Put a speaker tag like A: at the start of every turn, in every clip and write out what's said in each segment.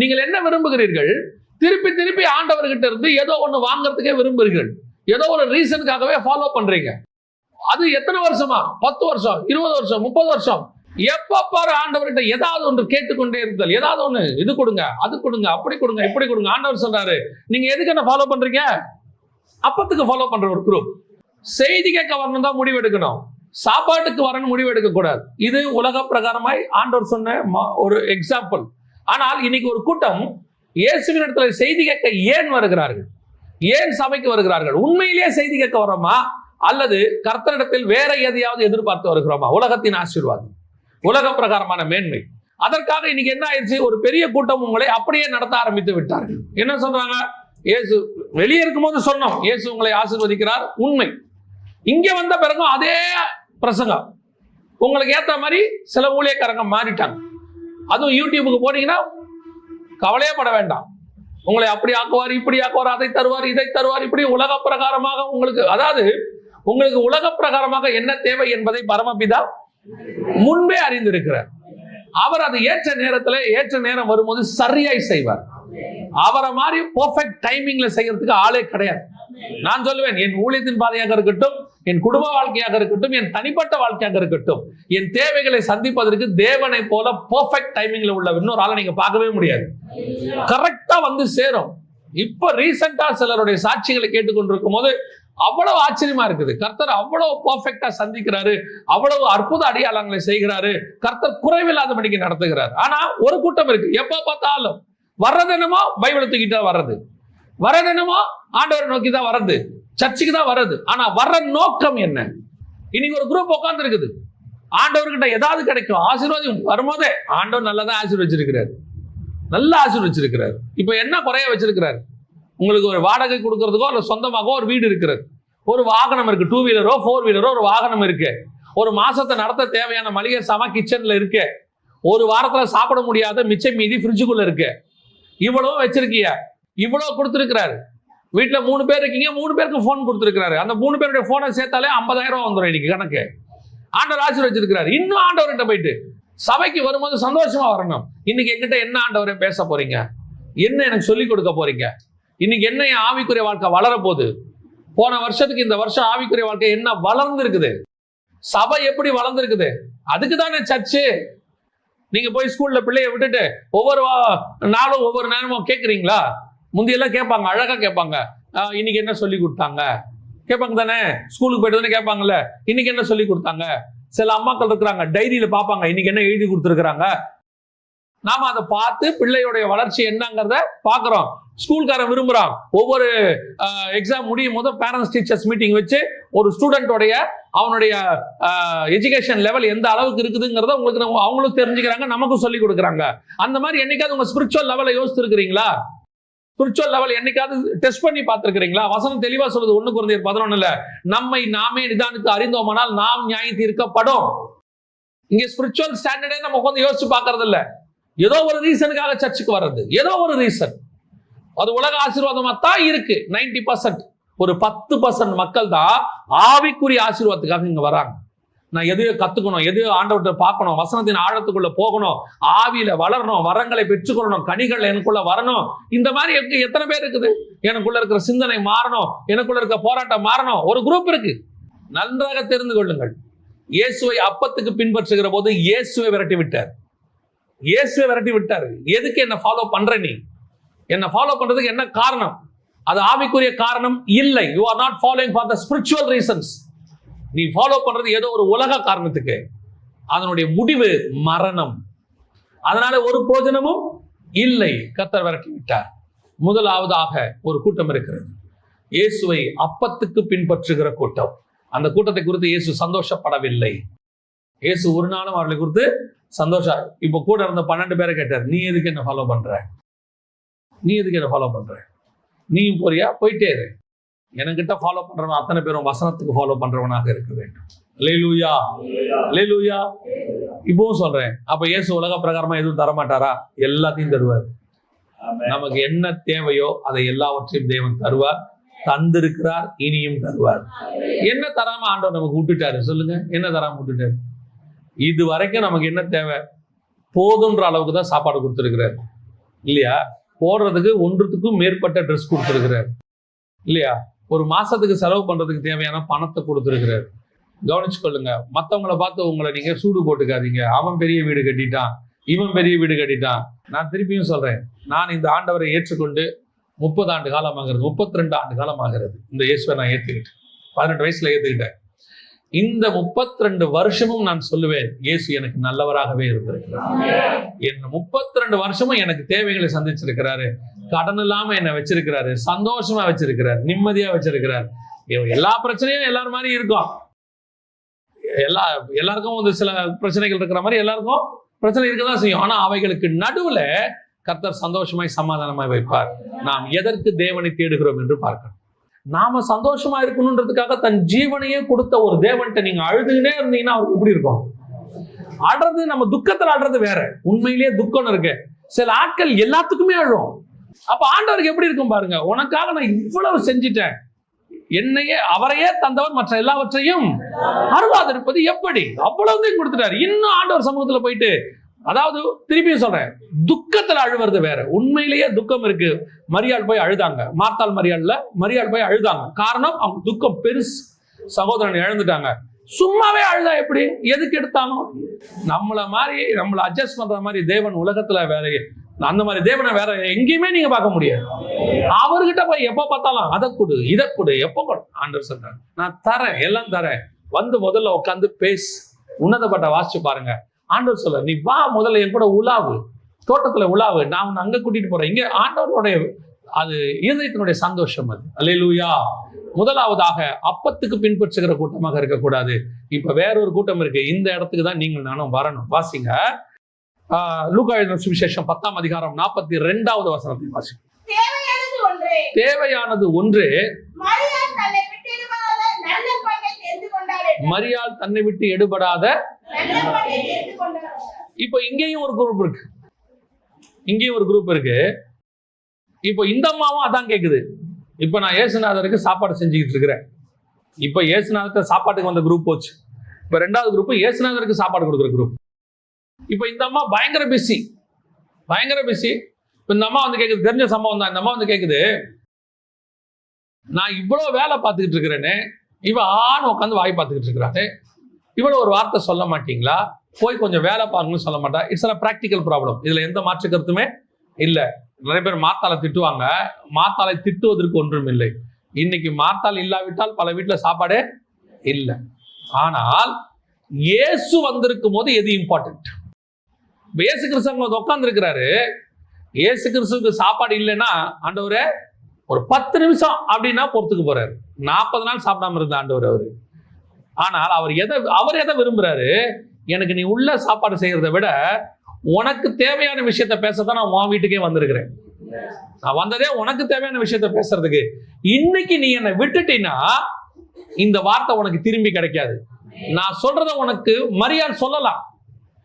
A: நீங்கள் என்ன விரும்புகிறீர்கள்? திருப்பி திருப்பி ஆண்டவர்கிட்ட இருந்து ஏதோ ஒன்று வாங்கறதுக்கே விரும்புகிறீர்கள். ஏதோ ஒரு ரீசனுக்காகவே ஃபாலோ பண்றீங்க. அது எத்தனை வருஷமா? பத்து வருஷம் இருபது வருஷம் முப்பது வருஷம். எப்ப பாரு ஆண்டவர்கிட்ட ஏதாவது ஒன்று கேட்டுக்கொண்டே இருந்தல் ஏதாவது ஒன்று இது கொடுங்க அது கொடுங்க அப்படி கொடுங்க இப்படி கொடுங்க. ஆண்டவர் சொல்றாரு நீங்க எதுக்கு என்ன ஃபாலோ பண்றீங்க? அப்பத்துக்கு ஃபாலோ பண்ற ஒரு குரூப் செய்தி கேட்க வரணும் தான் முடிவெடுக்கணும் சாப்பாட்டுக்கு வரணும் முடிவெடுக்க கூடாது இது உலக பிரகாரமாய் ஆண்டவர் சொன்ன ஒரு எக்ஸாம்பிள் ஆனால் இன்னைக்கு ஒரு கூட்டம் இயேசுவின் இடத்துல செய்தி கேட்க ஏன் வருகிறார்கள்? ஏன் சபைக்கு வருகிறார்கள்? உண்மையிலேயே செய்தி கேட்க வரோமா அல்லது கர்த்தரிடத்தில் வேற எதையாவது எதிர்பார்த்து வருகிறோமா? உலகத்தின் ஆசீர்வாதம் உலக பிரகாரமான மேன்மை. அதற்காக இன்னைக்கு என்ன ஆயிடுச்சு? ஒரு பெரிய கூட்டம் உங்களை அப்படியே நடத்த ஆரம்பித்து விட்டார்கள். என்ன சொல்றாங்க? இயேசு வெளியே இருக்கும்போது சொன்னோம் இயேசு உங்களை ஆசிர்வதிக்கிறார் உண்மை. இங்க வந்த பிறகும் அதே பிரசங்கம். உங்களுக்கு ஏத்த மாதிரி சில ஊழியக்காரங்க மாறிட்டாங்க. அதுவும் யூடியூபுக்கு போனீங்கன்னா கவலையே பட வேண்டாம். உங்களை அப்படி ஆக்குவார் இப்படி ஆக்குவார் அதை தருவார் இதை தருவார் இப்படி உலக பிரகாரமாக உங்களுக்கு அதாவது உங்களுக்கு உலக பிரகாரமாக என்ன தேவை என்பதை பரமபிதா முன்பே அறிந்திருக்கிறார். அவர் அது ஏற்ற நேரத்தில் ஏற்ற நேரம் வரும்போது சரியாய் செய்வார். அவரை மாதிரி பெர்ஃபெக்ட் டைமிங்ல செய்யறதுக்கு ஆளே கிடையாது. நான் சொல்லுவேன் என் ஊழியத்தின் பாதையாக இருக்கட்டும் என் குடும்ப வாழ்க்கையாக இருக்கட்டும் என் தனிப்பட்ட வாழ்க்கையாக இருக்கட்டும் என் தேவைகளை சந்திப்பதற்கு தேவனை போல பர்ஃபெக்ட் டைமிங்ல உள்ள இன்னொரு ஆளை நீங்க பார்க்கவே முடியாது. கரெக்டா வந்து சேரும். இப்ப ரீசெண்டா சிலருடைய சாட்சிகளை கேட்டுக்கொண்டிருக்கும் போது அவ்வளவு ஆச்சரியமா இருக்குது. கர்த்தர் அவ்வளவு பர்ஃபெக்டா சந்திக்கிறாரு அவ்வளவு அற்புத அடையாளங்களை செய்கிறாரு கர்த்தர் குறைவில்லாதபடிக்கு நடத்துகிறார். ஆனா ஒரு கூட்டம் இருக்கு. எப்ப பார்த்தாலும் வர்றது என்னமோ பைபிளை தூக்கிட்டு தான் வர்றது. வர்றது என்னமோ ஆண்டவரை நோக்கி தான் வர்றது. சர்ச்சுக்கு தான் வர்றது. ஆனா வர்ற நோக்கம் என்ன? இன்னைக்கு ஒரு குரூப் உட்கார்ந்து இருக்குது ஆண்டவர்கிட்ட ஏதாவது கிடைக்கும். ஆசீர்வாதம் வரும்போதே ஆண்டவர் நல்லா தான் ஆசீர்வச்சிருக்கிறார். நல்லா ஆசீர்வச்சிருக்கிறார். இப்போ என்ன குறைய வச்சிருக்கிறார்? உங்களுக்கு ஒரு வாடகை கொடுக்கறதுக்கோ இல்லை சொந்தமாகவோ ஒரு வீடு இருக்கிறது. ஒரு வாகனம் இருக்கு. டூ வீலரோ ஃபோர் வீலரோ ஒரு வாகனம் இருக்கு. ஒரு மாசத்தை நடத்த தேவையான மளிகை சாமா கிச்சன்ல இருக்கு. ஒரு வாரத்துல சாப்பிட முடியாத மிச்சம் மீதி ஃப்ரிட்ஜுக்குள்ள இருக்கு. இவ்வளவு வச்சிருக்கிய? இவ்வளவு கொடுத்துருக்கிறாரு. வீட்டில் மூணு பேர் இருக்கீங்க மூணு பேருக்கு ஃபோன் கொடுத்துருக்காரு அந்த மூணு பேருடைய ஃபோனை சேர்த்தாலே ஐம்பதாயிரம் ரூபா வந்துடும் இன்னைக்கு கணக்கு. ஆண்டவர் ஆசீர்வச்சிருக்கிறாரு இன்னும் ஆண்டவர்கிட்ட போயிட்டு சபைக்கு வரும்போது சந்தோஷமா வரணும். இன்னைக்கு என்கிட்ட என்ன ஆண்டவரே பேச போறீங்க? என்ன எனக்கு சொல்லிக் கொடுக்க போறீங்க? இன்னைக்கு என்ன என் ஆவிக்குரிய வாழ்க்கை வளர போகுது போன வருஷத்துக்கு இந்த வருஷம் ஆவிக்குரிய வாழ்க்கை என்ன வளர்ந்து இருக்குது சபை எப்படி வளர்ந்துருக்குது? அதுக்கு தானே சர்ச்சு. நீங்க போய் ஸ்கூல்ல பிள்ளைய விட்டுட்டு ஒவ்வொரு நாளும் ஒவ்வொரு நேரமும் கேட்குறீங்களா முந்தையெல்லாம் கேட்பாங்க அழகாக கேட்பாங்க. ஆஹ் இன்னைக்கு என்ன சொல்லி கொடுத்தாங்க? கேட்பாங்க தானே? ஸ்கூலுக்கு போயிட்டு தானே கேட்பாங்கல்ல? இன்னைக்கு என்ன சொல்லி கொடுத்தாங்க? சில அம்மாக்கள் இருக்கிறாங்க டைரியில பார்ப்பாங்க இன்னைக்கு என்ன எழுதி கொடுத்துருக்குறாங்க? நாம அதை பார்த்து பிள்ளையுடைய வளர்ச்சி என்னங்கிறத பார்க்குறோம். ஸ்கூல்காரன் விரும்புறான். ஒவ்வொரு எக்ஸாம் முடியும் போது பேரண்ட்ஸ் டீச்சர்ஸ் மீட்டிங் வச்சு ஒரு ஸ்டூடெண்ட்டோடைய அவனுடைய எஜுகேஷன் லெவல் எந்த அளவுக்கு இருக்குதுங்கிறத உங்களுக்கு அவங்களும் தெரிஞ்சுக்கிறாங்க நமக்கும் சொல்லி கொடுக்குறாங்க. அந்த மாதிரி என்னைக்காவது உங்க ஸ்பிரிச்சுவல் லெவலை யோசிச்சிருக்கிறீங்களா ஸ்பிரிச்சுவல் லெவல் என்னைக்காவது டெஸ்ட் பண்ணி பார்த்துருக்கீங்களா வசனம் தெளிவா சொல்லுது. ஒண்ணு குறைந்தர் பதினொன்னுல நம்மை நாமே நிதானித்து அறிந்தோமானால் நாம் நியாய தீர்க்கப்படும். இங்க ஸ்பிரிச்சுவல் ஸ்டாண்டர்டே நம்ம உட்காந்து யோசிச்சு பார்க்கறது இல்ல ஏதோ ஒரு ரீசனுக்காக சர்ச்சுக்கு வர்றது. ஏதோ ஒரு ரீசன் அது உலக ஆசீர்வாதமா தான் இருக்கு. 90% பர்சன்ட் ஒரு பத்து பர்சன்ட் மக்கள் தான் ஆவிக்குரிய ஆசீர்வாதத்துக்காக இங்க வராங்க. நான் எதையோ கத்துக்கணும் எதையோ ஆண்டவர்கிட்ட பார்க்கணும் வசனத்தின் ஆழத்துக்குள்ள போகணும் ஆவியில வளரணும் வரங்களை பெற்றுக்கொள்ளணும் கனிகள் எனக்குள்ள வரணும். இந்த மாதிரி எனக்கு எத்தனை பேர் இருக்குது? எனக்குள்ள இருக்கிற சிந்தனை மாறணும் எனக்குள்ள இருக்கிற போராட்டம் மாறணும். ஒரு குரூப் இருக்கு. நன்றாக தெரிந்து கொள்ளுங்கள். இயேசுவை அப்பத்துக்கு பின்பற்றுகிற போது இயேசுவை விரட்டி விட்டார். இயேசுவை விரட்டி விட்டார். எதுக்கு என்ன ஃபாலோ பண்ற நீ? என்ன ஃபாலோ பண்றதுக்கு என்ன காரணம்? அது ஆவிக்குரிய காரணம் இல்லை. You are not following for the spiritual reasons நீ ஃபாலோ பண்றது ஏதோ ஒரு உலக காரணத்துக்கு. அதனுடைய முடிவு மரணம். அதனால ஒரு போஜனமும் இல்லை. கத்தர் விரட்டி விட்டார். முதலாவதாக ஒரு கூட்டம் இருக்கிறது. இயேசுவை அப்பத்துக்கு பின்பற்றுகிற கூட்டம். அந்த கூட்டத்தை குறித்து இயேசு சந்தோஷப்படவில்லை. இயேசு ஒரு நாளும் அவர்களை குறித்து சந்தோஷம் இப்போ கூட இருந்த பன்னெண்டு பேரை கேட்டார் நீ எதுக்கு என்ன ஃபாலோ பண்ற? நீ எதுக்கு என்ன ஃபாலோ பண்ற? நீயும் போறியா? போயிட்டே இரு. என்கிட்ட ஃபாலோ பண்றவன் அத்தனை பேரும் வசனத்துக்கு ஃபாலோ பண்றவனாக இருக்க வேண்டும். லேலூயா லேலூயா இப்பவும் சொல்றேன். அப்ப இயேசு உலக பிரகாரமா எதுவும் தரமாட்டாரா? எல்லாத்தையும் தருவார். நமக்கு என்ன தேவையோ அதை எல்லாவற்றையும் தேவன் தருவார். தந்திருக்கிறார் இனியும் தருவார். என்ன தராம ஆண்டவர் நமக்கு விட்டுட்டாரு சொல்லுங்க. என்ன தராம விட்டுட்டாரு இது வரைக்கும் நமக்கு என்ன தேவை? போதுன்ற அளவுக்கு தான் சாப்பாடு கொடுத்துருக்கிறார். இல்லையா? போடுறதுக்கு ஒன்றுத்துக்கும் மேற்பட்ட ட்ரெஸ் கொடுத்துருக்கிறார். இல்லையா? ஒரு மாசத்துக்கு செலவு பண்றதுக்கு தேவையான பணத்தை கொடுத்துருக்கிறார். கவனிச்சுக்கொள்ளுங்க. மத்தவங்களை பார்த்து உங்களை நீங்க சூடு போட்டுக்காதீங்க. அவன் பெரிய வீடு கட்டிட்டான். இவன் பெரிய வீடு கட்டிட்டான். நான் திருப்பியும் சொல்றேன். நான் இந்த ஆண்டவரை ஏற்றுக்கொண்டு முப்பது ஆண்டு காலம் ஆகிறது முப்பத்தி ரெண்டு ஆண்டு காலம் ஆகிறது இந்த இயேசுவை நான் ஏத்துக்கிட்டேன். பதினெட்டு வயசுல ஏத்துக்கிட்டேன். இந்த முப்பத்தி ரெண்டு வருஷமும் நான் சொல்லுவேன் இயேசு எனக்கு நல்லவராகவே இருந்திருக்கிறார். என் முப்பத்தி ரெண்டு வருஷமும் எனக்கு தேவைகளை சந்திச்சிருக்கிறாரு. கடன் இல்லாம என்னை வச்சிருக்கிறாரு சந்தோஷமா வச்சிருக்கிறார் நிம்மதியா வச்சிருக்கிறார். எல்லா பிரச்சனையும் எல்லாரும் மாதிரி இருக்கும். எல்லா எல்லாருக்கும் வந்து சில பிரச்சனைகள் இருக்கிற மாதிரி எல்லாருக்கும் பிரச்சனை இருக்க தான் செய்யும். ஆனா அவைகளுக்கு நடுவுல கர்த்தர் சந்தோஷமாய் சமாதானமாய் வைப்பார். நாம் எதற்கு தேவனை தேடுகிறோம் என்று பார்க்கணும். நாம சந்தோஷமா இருக்கணுன்றதுக்காக தன் ஜீவனையே கொடுத்த ஒரு தேவன்கிட்ட நீங்க அழுதுகிட்டே இருந்தீங்கன்னா அவர் இப்படி இருக்கும்? அழுறது நம்ம துக்கத்துல அழுறது வேற. உண்மையிலேயே துக்கம் இருக்கு. சில ஆட்கள் எல்லாத்துக்குமே அழும் அப்ப ஆண்டவருக்கு எப்படி இருக்கும் பாருங்க? உனக்காக நான் இவ்வளவு செஞ்சிட்டேன். என்னையே அவரையே தந்தவர் மற்ற எல்லாவற்றையும் அருளாதிருப்பது எப்படி? அவ்வளவுதையும் கொடுத்துட்டாரு. இன்னும் ஆண்டவர் சமூகத்துல போயிட்டு அதாவது திருப்பியும் சொல்றேன் துக்கத்துல அழுவுறது வேற. உண்மையிலேயே துக்கம் இருக்கு. மரியாள் போய் அழுதாங்க. மார்த்தாள் மரியாள்ல மரியாள் போய் அழுதாங்க. காரணம் அவங்க துக்கம் பெருசு. சகோதரன் இழந்துட்டாங்க. சும்மாவே அழுதா எப்படி? எதுக்கு எடுத்தாலும்? நம்மள மாதிரி நம்மளை அட்ஜஸ்ட் பண்ற மாதிரி தேவன் உலகத்துல வேற அந்த மாதிரி தேவனை வேற எங்கேயுமே நீங்க பார்க்க முடியாது. அவர்கிட்ட போய் எப்ப பார்த்தாலும் அதை கொடு இதை கொடு எப்ப கொடு? ஆண்டவர் சொல்றாரு. நான் தரேன் எல்லாம் தரேன். வந்து முதல்ல உட்காந்து பேசு. உன்னதப்பட்ட வாசிச்சு பாருங்க. ஆண்டவர் சொல்ல நீ வா முதல்ல என் கூட உலாவு. தோட்டத்துல உலாவு. நான் உன்னை அங்க கூட்டிட்டு போறேன். இங்க ஆண்டவருடைய அது இருதயத்தினுடைய சந்தோஷம் அது. அல்லேலூயா. முதலாவதாக அப்பத்துக்கு பின்பற்றுகிற கூட்டமாக இருக்கக்கூடாது. இப்ப வேற ஒரு கூட்டம் இருக்கு. இந்த இடத்துக்கு தான் நீங்கள் நானும் வரணும். வாசிங்க. லூக்கா எழுதின சுவிசேஷம் பத்தாம் அதிகாரம் நாற்பத்தி ரெண்டாவது வசனத்தை வாசிங்க
B: தேவையானது ஒன்றே. மரியாள் தன்னை
A: விட்டு எடுபடாத இப்போ இங்கேயும் ஒரு குரூப் இருக்கு. இங்கேயும் ஒரு குரூப் இருக்கு. இப்போ இந்த அம்மாவும் அதான் கேக்குது. இப்போ நான் ஏசுநாதருக்கு சாப்பாடு செஞ்சுக்கிட்டு இருக்கிறேன். இப்போ ஏசுநாதத்தை சாப்பாட்டுக்கு வந்த குரூப் போச்சு. இப்போ ரெண்டாவது குரூப் ஏசுநாதருக்கு சாப்பாடு கொடுக்குற குரூப் இப்போ இந்த அம்மா பயங்கர பிஸி பயங்கர பிஸி இப்போ இந்த அம்மா வந்து கேட்குது தெரிஞ்ச சம்பவம் தான். இந்த அம்மா வந்து கேட்குது நான் இவ்வளோ வேலை பார்த்துக்கிட்டு இருக்கிறேன்னு இவன் ஆண் உட்காந்து வாய் பார்த்துக்கிட்டு இருக்கிறாரு இவ்வளோ ஒரு வார்த்தை சொல்ல மாட்டீங்களா? போய் கொஞ்சம் வேலை பாருங்கன்னு சொல்ல மாட்டா. இட்ஸ் அ ப்ராக்டிக்கல் ப்ராப்ளம் இதுல எந்த மாற்று கருத்துமே இல்லை. நிறைய பேர் மாத்தாளை திட்டுவாங்க. மாத்தாளை திட்டுவதற்கு ஒன்றும் இல்லை. இன்னைக்கு மாத்தாள் இல்லாவிட்டால் பல வீட்டுல சாப்பாடே இல்லை. ஆனால் இயேசு வந்திருக்கும் போது எது இம்பார்ட்டன்ட் இயேசு கிறிஸ்து அங்க உட்காந்துருக்கிறாரு ஏசு இயேசு சாப்பாடு இல்லைன்னா ஆண்டவரே ஒரு பத்து நிமிஷம் அப்படின்னா பொறுத்துக்கு போறாரு. நாற்பது நாள் சாப்பிடாம இருந்த ஆண்டவர் அவரு. ஆனால் அவர் எதை அவர் எதை விரும்புறாரு? எனக்கு நீ உள்ள சாப்பாடு செய்யறத விட உனக்கு தேவையான விஷயத்த பேசத்தான் நான் உன் வீட்டுக்கே வந்திருக்கிறேன். நான் வந்ததே உனக்கு தேவையான விஷயத்த பேசுறதுக்கு. இன்னைக்கு நீ என்னை விட்டுட்டீன்னா இந்த வார்த்தை உனக்கு திரும்பி கிடைக்காது. நான் சொல்றத உனக்கு மரியாதை சொல்லலாம்.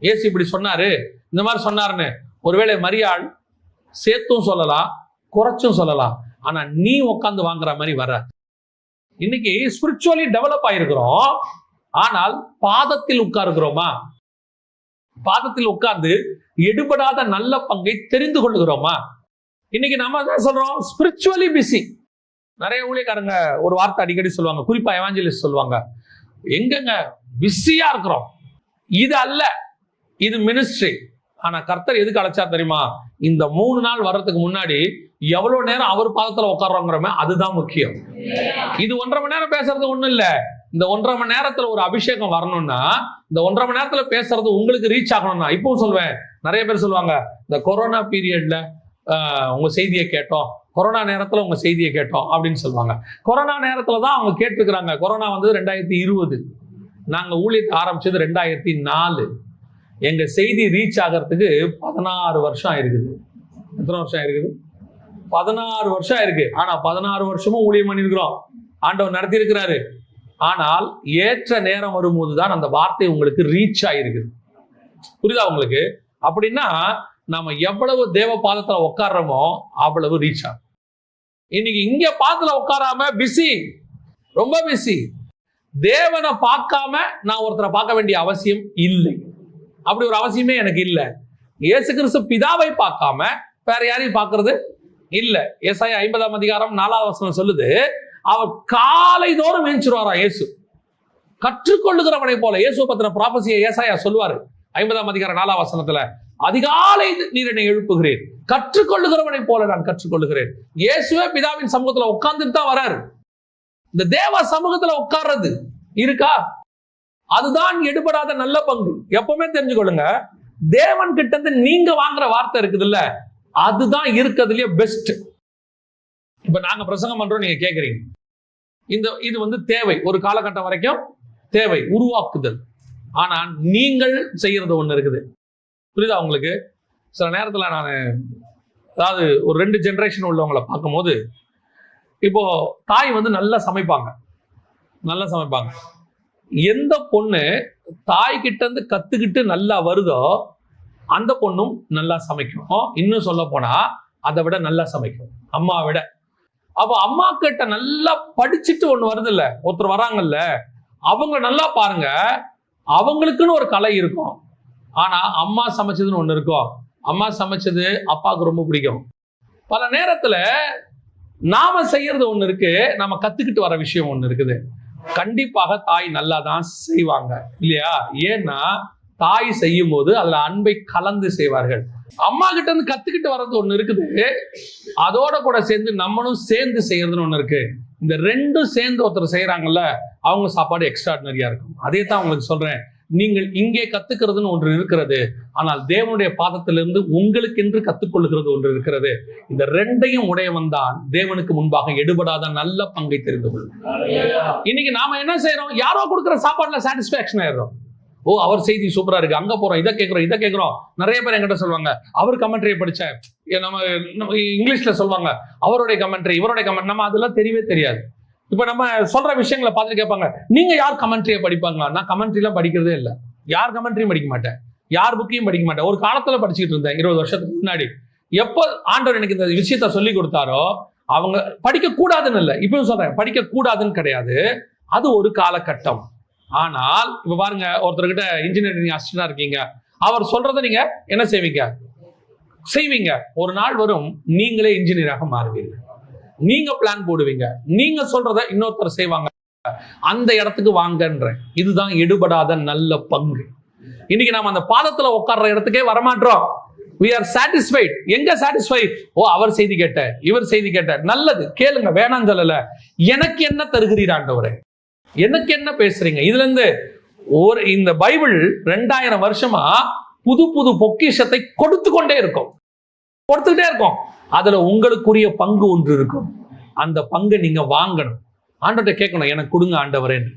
A: ஏசு இப்படி சொன்னாரு. இந்த மாதிரி சொன்னாருன்னு. ஒருவேளை மரியாள் சேர்த்தும் சொல்லலாம் குறைச்சும் சொல்லலாம். ஆனா நீ உட்காந்து வாங்குற மாதிரி வர இன்னைக்கு ஸ்பிரிச்சுவலி டெவலப் ஆயிருக்கிறோம். ஆனால் பாதத்தில் உட்காருகிறோமா? பாதத்தில் உட்கார்ந்து எடுபடாத நல்ல பங்கை தெரிந்து கொள்ளுகிறோமா? இன்னைக்கு நம்ம என்ன சொல்றோம் ஸ்பிரிச்சுவலி பிஸி நிறைய ஊழியக்காரங்க ஒரு வார்த்தை அடிக்கடி சொல்லுவாங்க. குறிப்பா எவாஞ்சலிஸ்ட் சொல்லுவாங்க. எங்கெங்க? பிஸியா இருக்கிறோம். இது அல்ல. இது மினிஸ்ட்ரி ஆனா கர்த்தர் எதுக்கு அழைச்சா தெரியுமா? இந்த மூணு நாள் வர்றதுக்கு முன்னாடி எவ்வளவு நேரம் அவர் பாதத்துல உட்கார்றோங்கிறோமே அதுதான் முக்கியம். இது ஒன்றரை மணி நேரம் பேசுறது ஒண்ணும் இல்ல. இந்த ஒன்றரை மணி நேரத்துல ஒரு அபிஷேகம் வரணும்னா இந்த ஒன்றரை மணி நேரத்துல பேசுறது உங்களுக்கு ரீச் ஆகணும்னா இப்பவும் சொல்வேன். நிறைய பேர் சொல்லுவாங்க இந்த கொரோனா பீரியட்ல உங்க செய்தியை கேட்டோம். கொரோனா நேரத்துல உங்க செய்தியை கேட்டோம் அப்படின்னு சொல்லுவாங்க. கொரோனா நேரத்துல தான் அவங்க கேட்டுக்கிறாங்க. கொரோனா வந்து ரெண்டாயிரத்தி இருபது. நாங்க ஊழியத்தை ஆரம்பிச்சது ரெண்டாயிரத்தி நாலு. எங்கள் செய்தி ரீச் ஆகிறதுக்கு பதினாறு வருஷம் ஆயிருக்குது. எத்தனை வருஷம் ஆயிருக்குது? பதினாறு வருஷம் ஆயிருக்கு. ஆனால் பதினாறு வருஷமும் ஊழியம் பண்ணியிருக்கிறோம் ஆண்டவர் நடத்தி இருக்கிறாரு ஆனால் ஏற்ற நேரம் வரும்போது தான் அந்த வார்த்தை உங்களுக்கு ரீச் ஆகிருக்குது புரியுதா உங்களுக்கு? அப்படின்னா நம்ம எவ்வளவு தேவ பாதத்தில் உட்காடுறோமோ அவ்வளவு ரீச் ஆகும். இன்னைக்கு இங்க பாதத்தில் உட்காராம பிஸி ரொம்ப பிஸி தேவனை பார்க்காம நான் ஒருத்தரை பார்க்க வேண்டிய அவசியம் இல்லை. அப்படி ஒரு அவசியமே எனக்கு இல்லை. இயேசு கிறிஸ்து பிதாவை பார்க்காம வேற யாரையும் பார்க்கறது இல்ல. ஏசாயா ஐம்பதாம் அதிகாரம் நாலாவது வசனம் சொல்லுது அவர் காலை தோறும் மேய்ச்சிருவாராம் இயேசு? கற்றுக்கொள்ளுகிறவனை போல. இயேசு பத்தின ப்ராபசியை ஏசாயா சொல்லுவாரு. ஐம்பதாம் அதிகாரம் நாலாம் வசனத்துல அதிகாலை நீர் என்னை எழுப்புகிறேன் கற்றுக்கொள்ளுகிறவனை போல நான் கற்றுக்கொள்ளுகிறேன். இயேசுவே பிதாவின் சமூகத்துல உட்கார்ந்துட்டு தான் வராரு. இந்த தேவ சமூகத்துல உட்கார்றது இருக்கா? அதுதான் எடுபடாத நல்ல பங்கு. எப்பவுமே தெரிஞ்சுக்கொள்ளுங்க. தேவன் கிட்ட இருந்து நீங்க வாங்குற வார்த்தை இருக்குதுல்ல அதுதான் இருக்கிறதுலயே பெஸ்ட் இப்ப நாங்க பிரசங்கம் பண்றோம் நீங்க கேக்குறீங்க. இந்த இது வந்து தேவை. ஒரு காலகட்டம் வரைக்கும் தேவை உருவாக்குதல். ஆனா நீங்கள் செய்யறது ஒண்ணு இருக்குது. புரியுதா உங்களுக்கு? சில நேரத்துல நான் அதாவது ஒரு ரெண்டு ஜென்ரேஷன் உள்ளவங்களை பார்க்கும்போது இப்போ தாய் வந்து நல்லா சமைப்பாங்க. நல்லா சமைப்பாங்க. எந்த பொண்ணு தாய் கிட்டேருந்து இருந்து கத்துக்கிட்டு நல்லா வருதோ அந்த பொண்ணும் நல்லா சமைக்கும். இன்னும் சொல்ல போனா அதை விட நல்லா சமைக்கும். அம்மா விட. அப்போ அம்மா கிட்ட நல்லா படிச்சுட்டு ஒண்ணு வருது இல்ல ஒருத்தர் வராங்கல்ல அவங்க நல்லா பாருங்க அவங்களுக்குன்னு ஒரு கலை இருக்கும். ஆனா அம்மா சமைச்சதுன்னு ஒண்ணு இருக்கும் அம்மா சமைச்சது அப்பாவுக்கு ரொம்ப பிடிக்கும். பல நேரத்துல நாம செய்யறது ஒண்ணு இருக்கு நாம கத்துக்கிட்டு வர விஷயம் ஒண்ணு இருக்குது. கண்டிப்பாக தாய் நல்லா தான் செய்வாங்க. இல்லையா? ஏன்னா தாய் செய்யும் போது அதுல அன்பை கலந்து செய்வார்கள். அம்மா கிட்ட இருந்து கத்துக்கிட்டு வர்றது ஒண்ணு இருக்குது. அதோட கூட சேர்ந்து நம்மளும் சேர்ந்து செய்யறதுன்னு ஒண்ணு இருக்கு. இந்த ரெண்டும் சேர்ந்து ஒருத்தர் செய்யறாங்கல்ல அவங்க சாப்பாடு எக்ஸ்ட்ராடினரியா இருக்கும். அதே தான் உங்களுக்கு சொல்றேன். நீங்கள் இங்கே கத்துக்கிறதுன்னு ஒன்று இருக்கிறது. ஆனால் தேவனுடைய பாதத்திலிருந்து உங்களுக்கென்று கத்துக்கொள்ளுகிறது ஒன்று இருக்கிறது. இந்த ரெண்டையும் உடையவன் தான். தேவனுக்கு முன்பாக எடுபடாத நல்ல பங்கை தெரிந்து கொள்ளும் இன்னைக்கு நாம என்ன செய்யறோம் யாரோ கொடுக்குற சாப்பாடுல சாட்டிஸ்பாக்சன் ஆயிடுறோம். ஓ அவர் செய்தி சூப்பரா இருக்கு. அங்க போறோம். இதை கேட்கிறோம் இதை கேட்கிறோம் நிறைய பேர் என்கிட்ட சொல்லுவாங்க அவர் கமெண்ட்ரியை படிச்சேன் நம்ம இங்கிலீஷ்ல சொல்லுவாங்க அவருடைய கமெண்ட்ரி இவருடைய கமெண்ட் நம்ம அதெல்லாம் தெரியவே தெரியாது. இப்ப நம்ம சொல்ற விஷயங்களை பார்த்துட்டு கேட்பாங்க. நீங்க யார் கமெண்ட்ரியை படிப்பாங்களா? நான் கமெண்ட்ரிலாம் படிக்கிறதே இல்லை. யார் கமெண்ட்ரியும் படிக்க மாட்டேன். யார் புக்கையும் படிக்க மாட்டேன். ஒரு காலத்துல படிச்சுட்டு இருந்தேன் இருபது வருஷத்துக்கு முன்னாடி. எப்போ ஆண்டவர் எனக்கு இந்த விஷயத்த சொல்லி கொடுத்தாரோ அவங்க படிக்க கூடாதுன்னு இல்லை. இப்பவும் சொல்றேன் படிக்க கூடாதுன்னு கிடையாது. அது ஒரு காலகட்டம். ஆனால் இப்ப பாருங்க ஒருத்தர்கிட்ட இன்ஜினியரிங் அசிஸ்டண்டா இருக்கீங்க. அவர் சொல்றதை நீங்க என்ன செய்வீங்க? செய்வீங்க. ஒரு நாள் வரும் நீங்களே இன்ஜினியராக மாறுவீர்கள். நீங்க பிளான் போடுவீங்க. நீங்க சொல்றத இன்னொருத்தர் செய்வாங்க. அந்த இடத்துக்கு வாங்கன்ற இதுதான் எடுபடாத நல்ல பங்கு. இன்னைக்கு நாம அந்த பாதத்துல உட்கார்ற இடத்துக்கே வரமாட்டோம். வி ஆர் சாட்டிஸ்ஃபைட் எங்க சாட்டிஸ்ஃபை ஓ அவர் செய்தி கேட்ட இவர் செய்தி கேட்ட. நல்லது. கேளுங்க வேணாம் சொல்லல. எனக்கு என்ன தருகிறீர் ஆண்டவரே? எனக்கு என்ன பேசுறீங்க? இதுல இருந்து ஒரு இந்த பைபிள் ரெண்டாயிரம் வருஷமா புது புது பொக்கிஷத்தை கொடுத்து கொண்டே இருக்கும். கொடுத்துக்கிட்டே இருக்கும். அதுல உங்களுக்குரிய பங்கு ஒன்று இருக்கும். அந்த பங்கை நீங்க வாங்கணும். ஆண்டவர்கிட்ட கேட்கணும் எனக்கு கொடுங்க ஆண்டவரேன்னு